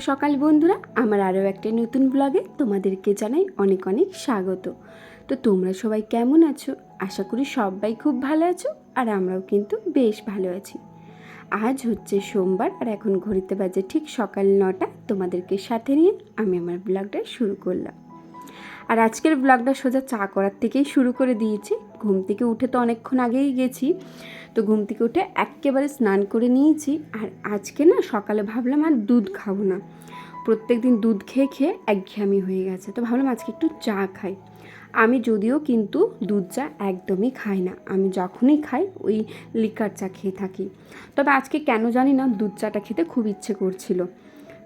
সকাল বন্ধুরা। আমার আরও একটা নতুন ব্লগে তোমাদেরকে জানাই অনেক অনেক স্বাগত। তো তোমরা সবাই কেমন আছো? আশা করি সবাই খুব ভালো আছো আর আমরাও কিন্তু বেশ ভালো আছি। আজ হচ্ছে সোমবার আর এখন ঘড়িতে বাজে ঠিক সকাল নটা। তোমাদেরকে সাথে নিয়ে আমি আমার ব্লগটা শুরু করলাম। আর আজকের ব্লগটা সোজা চা করার থেকেই শুরু করে দিয়েছি। ঘুম থেকে উঠে তো অনেকক্ষণ আগেই গেছি, তো ঘুম থেকে উঠে একেবারে স্নান করে নিয়েছি। আর আজকে না সকালে ভাবলাম আর দুধ খাব না। প্রত্যেক দিন দুধ খেয়ে খেয়ে একঘেয়ামি হয়ে গেছে। তো ভাবলাম আজকে একটু চা খাই। আমি যদিও কিন্তু দুধ চা একদমই খাই না। আমি যখনই খাই ওই লিকার চা খেয়ে থাকি। তবে আজকে কেন জানি না দুধ চাটা খেতে খুব ইচ্ছে করছিল।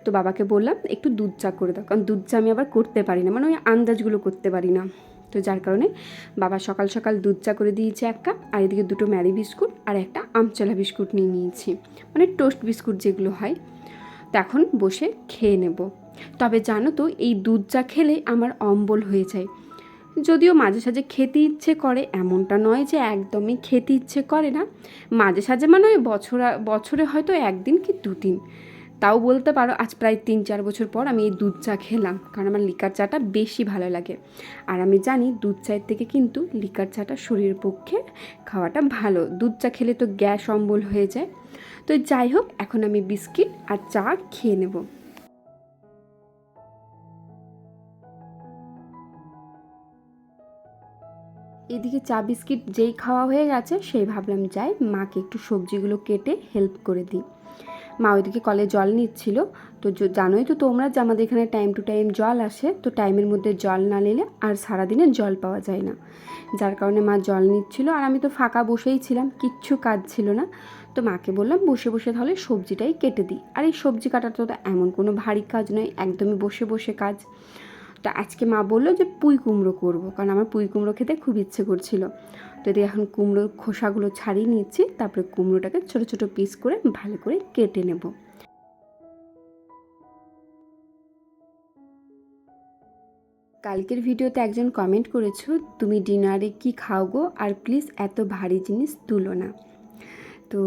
তো বাবাকে বললাম, একটু দুধ চা করে দাও। কারণ দুধ চা আমি আবার করতে পারি না। মানে ওই আন্দাজগুলো করতে পারি না। তো যার কারণে বাবা সকাল সকাল দুধ চা করে দিয়েছে এক কাপ, আর এদিকে দুটো ম্যারি বিস্কুট আর একটা আমচলা বিস্কুট নিয়ে নিয়েছি মানে টোস্ট বিস্কুট যেগুলো হয়। তো এখন বসে খেয়ে নেব। তবে জানো তো, এই দুধ চা খেলে আমার অম্বল হয়ে যায়। যদিও মাঝে সাঝে খেতে ইচ্ছে করে, এমনটা নয় যে একদমই খেতে ইচ্ছে করে না। মাঝে সাঝে মানে বছর, বছরে হয়তো একদিন কি দুদিন। তাও বলতে পারো আজ প্রায় তিন চার বছর পর আমি এই দুধ চা খেলাম, কারণ আমার লিকার চাটা বেশি ভালো লাগে। আর আমি জানি দুধ চায়ের থেকে কিন্তু লিকার চাটা শরীরের পক্ষে খাওয়াটা ভালো। দুধ চা খেলে তো গ্যাস অম্বল হয়ে যায়। তো যাই হোক, এখন আমি বিস্কিট আর চা খেয়ে নেব। এদিকে চা বিস্কিট যেই খাওয়া হয়ে গেছে, সেই ভাবলাম যাই, মাকে একটু সবজিগুলো কেটে হেল্প করে দিই। মা ওইদিকে কলে জল নিচ্ছিল। তো জানোই তো তোমরা যে আমাদের এখানে টাইম টু টাইম জল আসে, তো টাইমের মধ্যে জল না নিলে আর সারাদিনে জল পাওয়া যায় না। যার কারণে মা জল নিচ্ছিল আর আমি তো ফাঁকা বসেই ছিলাম, কিচ্ছু কাজ ছিল না। তো মাকে বললাম, বসে বসে তাহলে সবজিটাই কেটে দিই। আর এই সবজি কাটাটা তো এমন কোনো ভারী কাজ নয়, একদমই বসে বসে কাজ। তো আজকে মা বলল যে পুঁই কুমড়ো করব, কারণ আমার পুঁই কুমড়ো খেতে খুব ইচ্ছে করছিল। এদিকে এখন কুমড়োর খোসাগুলো ছাড়িয়ে নিচ্ছি, তারপরে কুমড়োটাকে ছোট ছোট পিস করে ভালো করে কেটে নেব। কালকের ভিডিওতে একজন কমেন্ট করেছ, তুমি ডিনারে কি খাও গো? আর প্লিজ এত ভারী জিনিস তুলো না। তো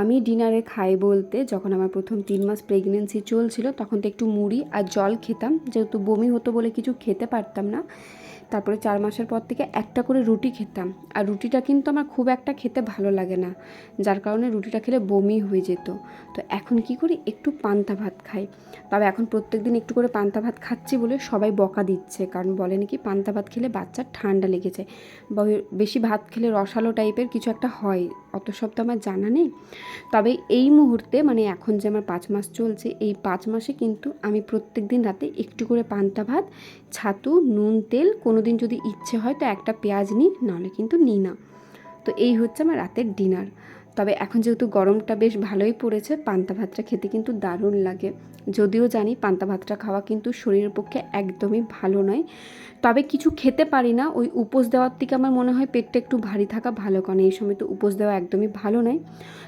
আমি ডিনারে খাই বলতে যখন আমার প্রথম তিন মাস প্রেগনেন্সি চলছিল, তখন তো একটু মুড়ি আর জল খেতাম। যেহেতু বমি হতো বলে কিছু খেতে পারতাম না তারপরে চার মাসের পর থেকে একটা করে রুটি খেতাম। আর রুটিটা কিন্তু আমার খুব একটা খেতে ভালো লাগে না, যার কারণে রুটিটা খেলে বমি হয়ে যেত। তো এখন কি করি? একটু পান্তা ভাত খাই। তবে এখন প্রত্যেক দিন একটু করে পান্তা ভাত খাচ্ছি বলে সবাই বকা দিচ্ছে, কারণ বলে নাকি পান্তা ভাত খেলে বাচ্চার ঠান্ডা লেগে যায়। বেশি ভাত খেলে রসালো টাইপের কিছু একটা হয়, অত সব তো আমার জানা নেই। তবে এই মুহূর্তে মানে এখন যে আমার পাঁচ মাস চলছে, এই পাঁচ মাসে কিন্তু আমি প্রত্যেক দিন রাতে একটু করে পান্তা ভাত, ছাতু, নুন, তেল কোনো দিন যদি ইচ্ছে হয় তো একটা পেঁয়াজ নিই নাহলে কিন্তু নিই না। তো এই হচ্ছে আমার রাতের ডিনার। তবে এখন যেহেতু গরমটা বেশ ভালোই পড়েছে, পান্তা ভাতটা খেতে কিন্তু দারুণ লাগে। যদিও জানি পান্তা ভাতটা খাওয়া কিন্তু শরীরের পক্ষে একদমই ভালো নয়। তবে কিছু খেতে পারি না, ওই উপোস দেওয়ার থেকে আমার মনে হয় পেটটা একটু ভারী থাকা ভালো, কারণ এই সময় তো উপোস দেওয়া একদমই ভালো নয়।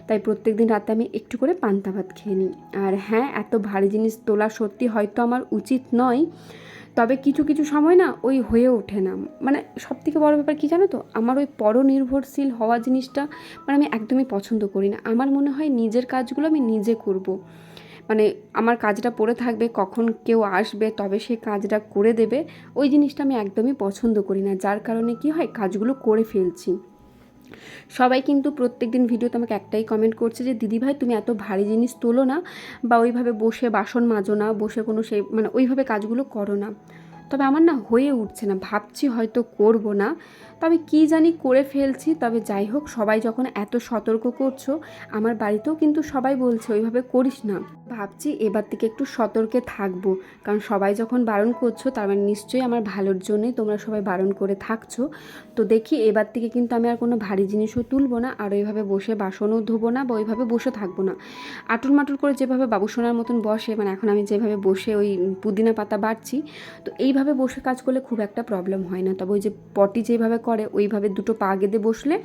তাই প্রত্যেক দিন রাতে আমি একটু করে পান্তা ভাত খেয়ে নিই। আর হ্যাঁ এত ভারী জিনিস তোলা সত্যি হয়তো আমার উচিত নয় তবে কিছু কিছু সময় না ওই হয়ে ওঠে না। মানে সব থেকে বড়ো ব্যাপার কী জানো তো? আমার ওই পরনির্ভরশীল হওয়া জিনিসটা মানে আমি একদমই পছন্দ করি না। আমার মনে হয় নিজের কাজগুলো আমি নিজে করব। মানে আমার কাজটা পড়ে থাকবে, কখন কেউ আসবে, তবে সে কাজটা করে দেবে, ওই জিনিসটা আমি একদমই পছন্দ করি না। যার কারণে কি হয়, কাজগুলো করে ফেলছি। সবাই কিন্তু প্রত্যেক দিন ভিডিওতে আমাকে একটাই কমেন্ট করছে যে, দিদি ভাই, তুমি এত ভারী জিনিস তোলো না বা ওইভাবে বসে বাসন মাজো না, বসে কোনো সেই মানে ওইভাবে কাজগুলো করো না। তবে আমার না হয়ে উঠছে না। ভাবছি হয়তো করব না। তবে কি জানি করে ফেলছি, তবে যাই হোক, সবাই যখন এত সতর্ক করছ, আমার বাড়িতেও কিন্তু সবাই বলছে, ওইভাবে করিস না। ভাবছি এবার থেকে একটু সতর্কে থাকব, কারণ সবাই যখন বারণ করছ, তার মানে নিশ্চয়ই আমার ভালোর জন্যই তোমরা সবাই বারণ করে থাকছো। তো দেখি এবার থেকে কিন্তু আমি আর কোনো ভারী জিনিসও তুলবো না, আর ওইভাবে বসে বাসনও ধোবো না, বা ওইভাবে বসে থাকব না। আটুল মাটুল করে যেভাবে বাবুসোনার মতন বসে মানে এখন আমি যেভাবে বসে ওই পুদিনা পাতা বাড়ছি তো এইভাবে বসে কাজ করলে খুব একটা প্রবলেম হয় না। তবে ওই যে পটি যেভাবে করে ওইভাবে দুটো পা গেঁদে বসলে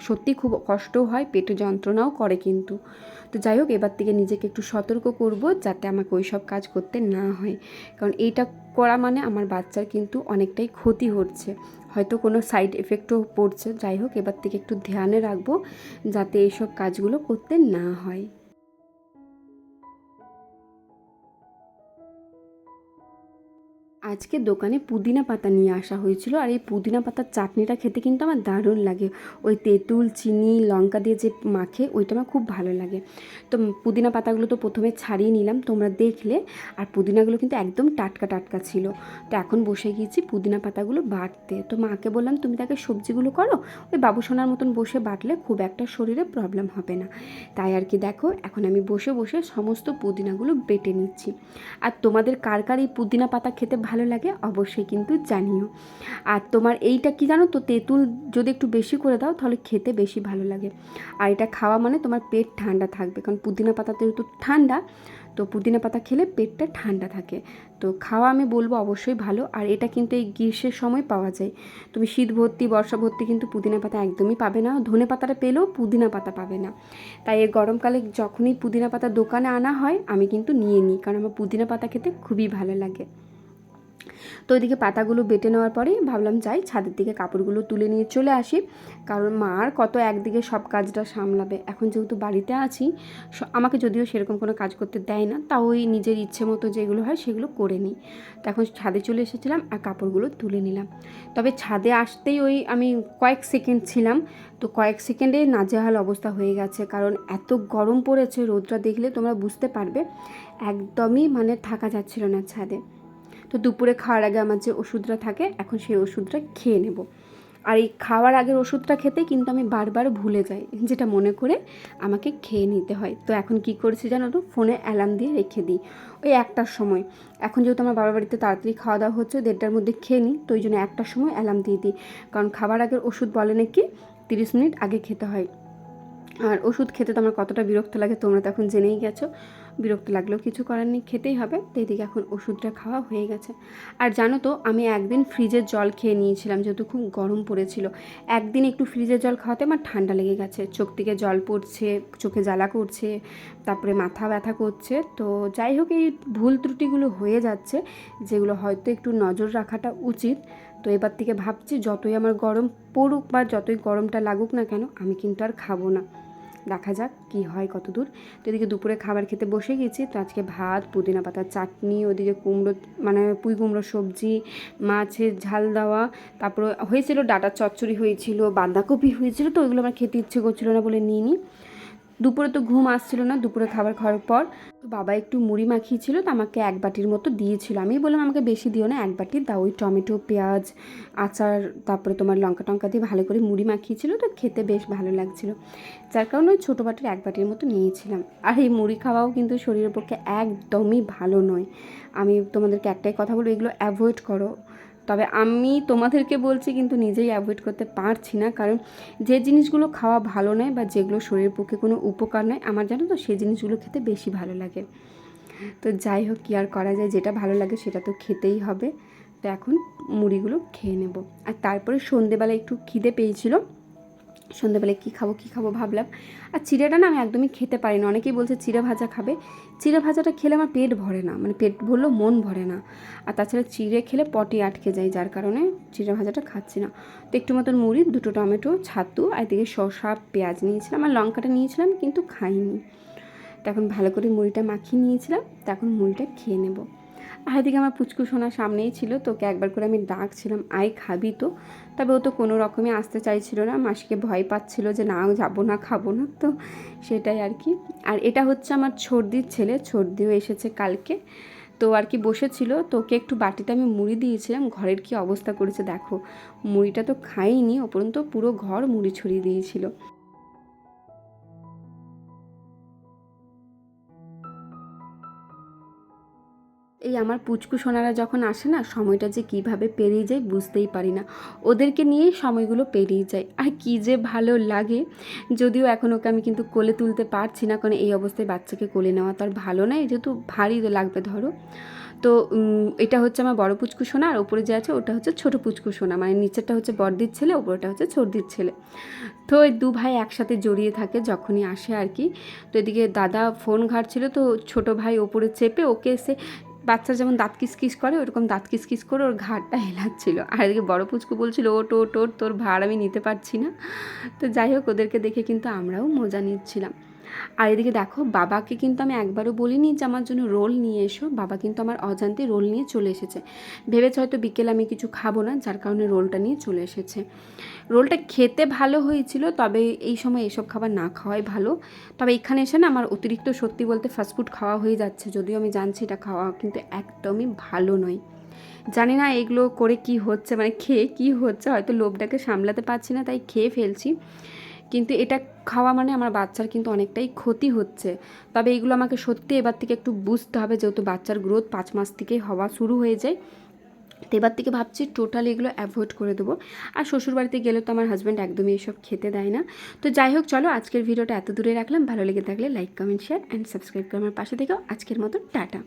সত্যি খুব কষ্টও হয়, পেটে যন্ত্রণাও করে কিন্তু। তো যাই হোক, এবার থেকে নিজেকে একটু সতর্ক করব যাতে আমাকে ওই সব কাজ করতে না হয়। কারণ এইটা করা মানে আমার বাচ্চার কিন্তু অনেকটাই ক্ষতি হচ্ছে। হয়তো কোনো সাইড এফেক্টও পড়ছে। যাই হোক, এবার থেকে একটু ধ্যানে রাখব যাতে এইসব কাজগুলো করতে না হয়। আজকে দোকানে পুদিনা পাতা নিয়ে আসা হয়েছিল আর এই পুদিনা পাতার চাটনিটা খেতে কিন্তু আমার দারুণ লাগে। ওই তেঁতুল, চিনি, লঙ্কা দিয়ে যে মাখে ওইটা আমার খুব ভালো লাগে। তো পুদিনা পাতাগুলো তো প্রথমে ছাড়িয়ে নিলাম, তোমরা দেখলে। আর পুদিনাগুলো কিন্তু একদম টাটকা টাটকা ছিল। তো এখন বসে গিয়েছি পুদিনা পাতাগুলো বাটতে। তো মাকে বললাম, তুমি তাকে সবজিগুলো করো, ওই বাবুসোনার মতন বসে বাটলে খুব একটা শরীরে প্রবলেম হবে না। তাই আর কি দেখো, এখন আমি বসে বসে সমস্ত পুদিনাগুলো বেটে নিচ্ছি। আর তোমাদের কার কার এই পুদিনা পাতা খেতে ভালো লাগে, অবশ্যই কিন্তু জানিও। আর তোমার এইটা কি জানো তো, তেঁতুল যদি একটু বেশি করে দাও, তাহলে খেতে বেশি ভালো লাগে। আর এটা খাওয়া মানে তোমার পেট ঠান্ডা থাকবে, কারণ পুদিনা পাতা যেহেতু ঠান্ডা, তো পুদিনা পাতা খেলে পেটটা ঠান্ডা থাকে। তো খাওয়া আমি বলব অবশ্যই ভালো, আর এটা কিন্তু এই গ্রীষ্মের সময় পাওয়া যায়। তুমি শীত ভর্তি বর্ষা ভর্তি কিন্তু পুদিনা পাতা একদমই পাবে না, ধনে পাতাটা পেলেও পুদিনা পাতা পাবে না। তাই এই গরমকালে যখনই পুদিনা পাতা দোকানে আনা হয়, আমি কিন্তু নিয়ে নিই, কারণ আমার পুদিনা পাতা খেতে খুবই ভালো লাগে। তো ওইদিকে পাতাগুলো বেটে নেওয়ার পরেই ভাবলাম যাই ছাদের দিকে কাপড়গুলো তুলে নিয়ে চলে আসি। কারণ মার কত একদিকে সব কাজটা সামলাবে। এখন যেহেতু বাড়িতে আছি আমাকে যদিও সেরকম কোনো কাজ করতে দেয় না, তাও ওই নিজের ইচ্ছে মতো যেগুলো হয় সেগুলো করে নিই। তো এখন ছাদে চলে এসেছিলাম আর কাপড়গুলো তুলে নিলাম। তবে ছাদে আসতেই ওই আমি কয়েক সেকেন্ড ছিলাম। তো কয়েক সেকেন্ডে নাজেহাল অবস্থা হয়ে গেছে। কারণ এত গরম পড়েছে, রোদটা দেখলে তোমরা বুঝতে পারবে, একদমই মানে থাকা যাচ্ছিল না ছাদে। তো দুপুরে খাওয়ার আগে আমার যে ওষুধটা থাকে, এখন সেই ওষুধটা খেয়ে নেব। আর এই খাওয়ার আগের ওষুধটা খেতে কিন্তু আমি বারবার ভুলে যাই, যেটা মনে করে আমাকে খেয়ে নিতে হয়। তো এখন কি করেছি জানো তো, ফোনে অ্যালার্ম দিয়ে রেখে দিই। ওই একটার সময়। এখন যেহেতু আমার বাবার বাড়িতে তাড়াতাড়ি খাওয়া দাওয়া হচ্ছে, দেড়টার মধ্যে খেয়ে নিই, তো ওই জন্য একটার সময় অ্যালার্ম দিয়ে দিই। কারণ খাবার আগের ওষুধ বলে নাকি, তিরিশ মিনিট আগে খেতে হয়। আর ওষুধ খেতে তো আমার কতটা বিরক্ত লাগে তোমরা তো এখন জেনেই গেছো। বিরক্ত লাগলেও কিছু করার নেই, খেতেই হবে। তো এদিকে এখন ওষুধটা খাওয়া হয়ে গেছে। আর জানো তো, আমি একদিন ফ্রিজের জল খেয়ে নিয়েছিলাম, যেহেতু খুব গরম পড়েছিল। একদিন একটু ফ্রিজের জল খাওয়াতে আমার ঠান্ডা লেগে গেছে। চোখ থেকে জল পড়ছে, চোখে জ্বালা করছে, তারপরে মাথা ব্যথা করছে। তো যাই হোক, এই ভুল ত্রুটিগুলো হয়ে যাচ্ছে, যেগুলো হয়তো একটু নজর রাখাটা উচিত। তো এবার থেকে ভাবছি, যতই আমার গরম পড়ুক বা যতই গরমটা লাগুক না কেন, আমি কিন্তু আর খাব না। দেখা যাক কি হয় কত দূর তো এদিকে দুপুরে খাবার খেতে বসে গেছি। তো আজকে ভাত, পুদিনা পাতার চাটনি, ওদিকে কুমড়ো মানে পুঁই কুমড়ো সবজি, মাছের ঝাল দেওয়া। তারপরে হয়েছিল ডাটার চচ্চড়ি হয়েছিল, বাঁধাকপি হয়েছিল, তো ওইগুলো আমার খেতে ইচ্ছে করছিল না বলে নিই দুপুরে তো ঘুম আসছিল না, দুপুরে খাবার খাওয়ার পর তো বাবা একটু মুড়ি মাখিয়েছিল, তো আমাকে এক বাটির মতো দিয়েছিল। আমি বললাম, আমাকে বেশি দিও না, এক বাটি দাও, ওই টমেটো, পেঁয়াজ, আচার, তারপরে তোমার লঙ্কা টঙ্কা দিয়ে ভালো করে মুড়ি মাখিয়েছিল, তো খেতে বেশ ভালো লাগছিল। যার কারণে ওই ছোটো বাটির এক বাটির মতো নিয়েছিলাম। আর এই মুড়ি খাওয়াও কিন্তু শরীরের পক্ষে একদমই ভালো নয়। আমি তোমাদেরকে একটাই কথা বলব, এগুলো অ্যাভয়েড করো। তবে আমি তোমাদেরকে বলছি কিন্তু নিজেই অ্যাভয়েড করতে পারছি না, কারণ যে জিনিসগুলো খাওয়া ভালো নয় বা যেগুলো শরীরের পক্ষে কোনো উপকার নয়, আমার জানো তো সেই জিনিসগুলো খেতে বেশি ভালো লাগে। তো যাই হোক, কী আর করা যায়, যেটা ভালো লাগে সেটা তো খেতেই হবে। তো এখন মুড়িগুলো খেয়ে নেব। আর তারপরে সন্ধেবেলা একটু খিদে পেয়েছিল সন্ধ্যেবেলায় কী খাব কী খাব ভাবলাম। আর চিড়েটা না আমি একদমই খেতে পারি না অনেকেই বলছে চিড়ে ভাজা খাবে। চিড়ে ভাজাটা খেলে আমার পেট ভরে না। মানে পেট ভরলেও মন ভরে না। আর তাছাড়া চিড়ে খেলে পটি আটকে যায়, যার কারণে চিড়ে ভাজাটা খাচ্ছি না। তো একটু মতন মুড়ি, দুটো টমেটো, ছাতু, আর এদিকে শসা, পেঁয়াজ নিয়েছিলাম। আর লঙ্কাটা নিয়েছিলাম, কিন্তু খাইনি। তখন ভালো করে মুড়িটা মাখিয়ে নিয়েছিলাম। তখন মুড়িটা খেয়ে নেব। আর এদিকে আমার পুচকু সোনা সামনেই ছিল, তোকে একবার করে আমি ডাকছিলাম, আয় খাবি তো। তবে ও তো কোনো রকমে আসতে চাইছিল না, মাসিকে ভয় পাচ্ছিল যে না যাব না, খাব না, তো সেটাই আর কি। আর এটা হচ্ছে আমার ছর্দির ছেলে ছর্দিও এসেছে কালকে। তো আর কি বসেছিল, তোকে একটু বাটিতে আমি মুড়ি দিয়েছিলাম, ঘরের কি অবস্থা করেছে দেখো। মুড়িটা তো খাইনি, ওপরন্ত পুরো ঘর মুড়ি ছড়িয়ে দিয়েছিল। এই আমার পুচকু সোনারা যখন আসে না, সময়টা যে কীভাবে পেরিয়ে যায় বুঝতেই পারি না। ওদেরকে নিয়েই সময়গুলো পেরিয়ে যায়। আর কী যে ভালো লাগে, যদিও এখন ওকে আমি কিন্তু কোলে তুলতে পারছি না, কারণ এই অবস্থায় বাচ্চাকে কোলে নেওয়া তো আর ভালো নয়, যেহেতু ভারী লাগবে ধরো। তো এটা হচ্ছে আমার বড় পুচকু সোনা, আর ওপরে যে আছে ওটা হচ্ছে ছোট পুচকু সোনা। মানে নিচেরটা হচ্ছে বড়দির ছেলে, ওপরটা হচ্ছে ছোটদির ছেলে। তো ওই দু ভাই একসাথে জড়িয়ে থাকে যখনই আসে আর কি। তো এদিকে দাদা ফোন ঘাটছিল, তো ছোট ভাই ওপরে চেপে ওকে এসে বাচ্চা যেমন দাঁত কিসকিস করে, ওরকম দাঁত কিসকিস করে ওর ঘাড়টা হেলাচ্ছিল। আর এদিকে বড় পুচকু বলছিল ও টো টোর তোর ভাড় আমি নিতে পারছি না। তো যাই হোক, ওদেরকে দেখে কিন্তু আমরাও মজা নিচ্ছিলাম। আর এদিকে দেখো, বাবাকে কিন্তু আমি একবারও বলিনি যে আমার জন্য রোল নিয়ে এসো। বাবা কিন্তু আমার অজান্তে রোল নিয়ে চলে এসেছে। ভেবেছে হয়তো বিকেলে আমি কিছু খাব না, যার কারণে রোলটা নিয়ে চলে এসেছে। রোলটা খেতে ভালো হয়েছিল, তবে এই সময় এসব খাবার না খাওয়াই ভালো। তবে এখানে এসে না আমার অতিরিক্ত সত্যি বলতে ফাস্টফুড খাওয়া হয়ে যাচ্ছে, যদিও আমি জানছি এটা খাওয়া কিন্তু একদমই ভালো নয়। জানি না এগুলো করে কি হচ্ছে মানে খেয়ে কি হচ্ছে, হয়তো লোভটাকে সামলাতে পারছি না, তাই খেয়ে ফেলছি। কিন্তু এটা খাওয়া মানে আমার বাচ্চার কিন্তু অনেকটাই ক্ষতি হচ্ছে। তবে এগুলো আমাকে সত্যি এবার থেকে একটু বুঝতে হবে যেহেতু বাচ্চার গ্রোথ পাঁচ মাস থেকেই হওয়া শুরু হয়ে যায়। তো এবার থেকে ভাবছি টোটালি এগুলো অ্যাভয়েড করে দেবো। আর শ্বশুরবাড়িতে গেলে তো আমার হাজব্যান্ড একদমই এসব খেতে দেয় না। তো যাই হোক, চলো আজকের ভিডিওটা এত দূরে রাখলাম। ভালো লেগে থাকলে like comment share and subscribe করে আমার পাশে থেকেও। আজকের মতো, টাটা।